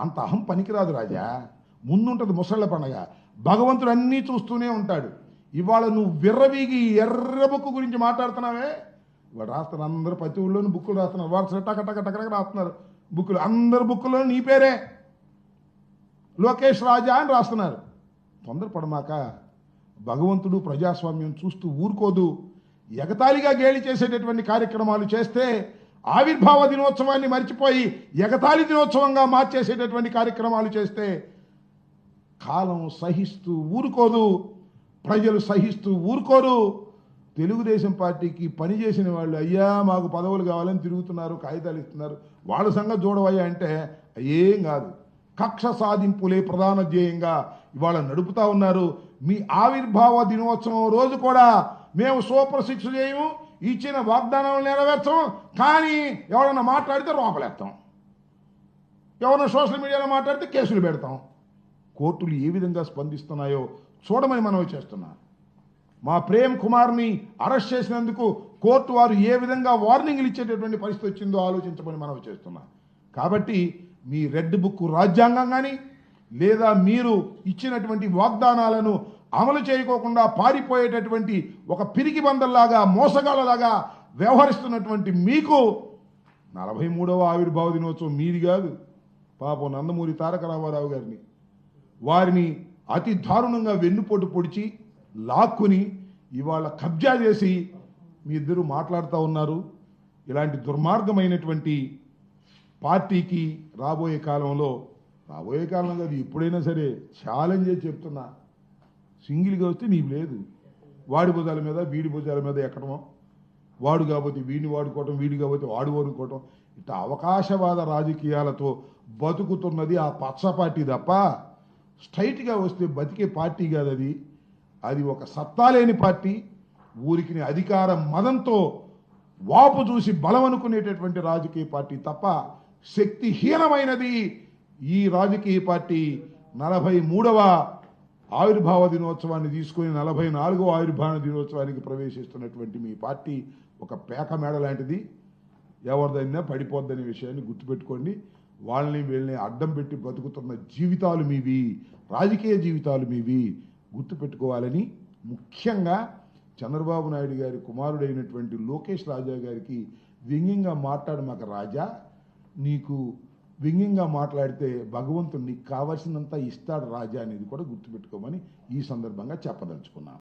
అంత అహం పనికిరాదు రాజా. ముందుంటది ముసళ్ళ పండగ. భగవంతుడు అన్నీ చూస్తూనే ఉంటాడు. ఇవాళ నువ్వు విర్రవీగి ఎర్ర బుక్కు గురించి మాట్లాడుతున్నావే? వాడు రాస్తున్నారు అందరూ ప్రతి ఊళ్ళోనూ బుక్కులు రాస్తున్నారు. వాట్సాప్ టక టక టక రాస్తున్నారు. బుక్కులు. అందరు బుక్కులో నీ పేరే. లోకేష్ రాజా అని రాస్తున్నారు. తొందరపడమాక భగవంతుడు ప్రజాస్వామ్యం చూస్తూ ఊరుకోదు. ఎగతాళిగా గేలి చేసేటటువంటి కార్యక్రమాలు చేస్తే ఆవిర్భావ దినోత్సవాన్ని మర్చిపోయి ఎగతాళి దినోత్సవంగా మార్చేసేటటువంటి కార్యక్రమాలు చేస్తే కాలం సహిస్తూ ఊరుకోదు ప్రజలు సహిస్తూ ఊరుకోరు. తెలుగుదేశం పార్టీకి పనిచేసిన వాళ్ళు అయ్యా మాకు పదవులు కావాలని తిరుగుతున్నారు కాగితాలు ఇస్తున్నారు. వాళ్ళ సంగతి చూడవయ్యా అంటే ఏం కాదు. కక్ష సాధింపులే ప్రధాన ధ్యేయంగా ఇవాళ నడుపుతా ఉన్నారు. మీ ఆవిర్భావ దినోత్సవం రోజు కూడా మేము సూపర్ సిక్స్ చేయము ఇచ్చిన వాగ్దానాలు నెరవేర్చం కానీ ఎవరన్నా మాట్లాడితే రోపలేస్తాం ఎవరన్నా సోషల్ మీడియాలో మాట్లాడితే కేసులు పెడతాం. కోర్టులు ఏ విధంగా స్పందిస్తున్నాయో చూడమని మనవి చేస్తున్నా. మా ప్రేమ్ కుమార్ని అరెస్ట్ చేసినందుకు కోర్టు వారు ఏ విధంగా వార్నింగ్లు ఇచ్చేటటువంటి పరిస్థితి వచ్చిందో ఆలోచించమని మనవి చేస్తున్నా. కాబట్టి మీ రెడ్ బుక్ రాజ్యాంగం కానీ లేదా మీరు ఇచ్చినటువంటి వాగ్దానాలను అమలు చేయకోకుండా పారిపోయేటటువంటి ఒక పిరికి బందల్లాగా మోసగాళ్ళలాగా వ్యవహరిస్తున్నటువంటి మీకు నలభై మూడవ ఆవిర్భావ దినోత్సవం మీది కాదు. పాపం నందమూరి తారక రామారావు గారిని. వారిని అతి దారుణంగా వెన్నుపోటు పొడిచి లాక్కుని ఇవాళ కబ్జా చేసి మీ ఇద్దరు మాట్లాడుతూ ఉన్నారు. ఇలాంటి దుర్మార్గమైనటువంటి పార్టీకి రాబోయే కాలంలో రాబోయే కాలం కాదు ఎప్పుడైనా సరే ఛాలెంజే చెప్తున్నా. సింగిల్గా వస్తే నీకు లేదు. వాడి భుజాల మీద వీడి భుజాల మీద ఎక్కడమో. వాడు కాబట్టి వీడిని వాడుకోవటం వీడి కాబట్టి వాడు వాడుకోవటం. ఇట్లా అవకాశవాద రాజకీయాలతో బతుకుతున్నది ఆ పచ్చ పార్టీ తప్ప స్ట్రైట్గా వస్తే బతికే పార్టీ కాదు అది. అది ఒక సత్తా లేని పార్టీ. ఊరికి అధికార మదంతో వాపు చూసి బలం అనుకునేటటువంటి రాజకీయ పార్టీ తప్ప శక్తిహీనమైనది ఈ రాజకీయ పార్టీ నలభై మూడవ ఆవిర్భావ దినోత్సవాన్ని తీసుకొని నలభై నాలుగో ఆవిర్భావ దినోత్సవానికి ప్రవేశిస్తున్నటువంటి మీ పార్టీ ఒక పేక మేడ లాంటిది. ఎవరిదైనా పడిపోద్దనే విషయాన్ని గుర్తుపెట్టుకోండి. వాళ్ళని వీళ్ళని అడ్డం పెట్టి బతుకుతున్న జీవితాలు మీవి రాజకీయ జీవితాలు మీవి గుర్తుపెట్టుకోవాలని ముఖ్యంగా చంద్రబాబు నాయుడు గారి కుమారుడైనటువంటి లోకేష్ రాజా గారికి వ్యంగ్యంగా మాట్లాడు మాకు రాజా నీకు వ్యంగ్యంగా మాట్లాడితే భగవంతుడు నీకు కావలసినంత ఇస్తాడు రాజా అనేది కూడా గుర్తుపెట్టుకోమని ఈ సందర్భంగా చెప్పదలుచుకున్నాను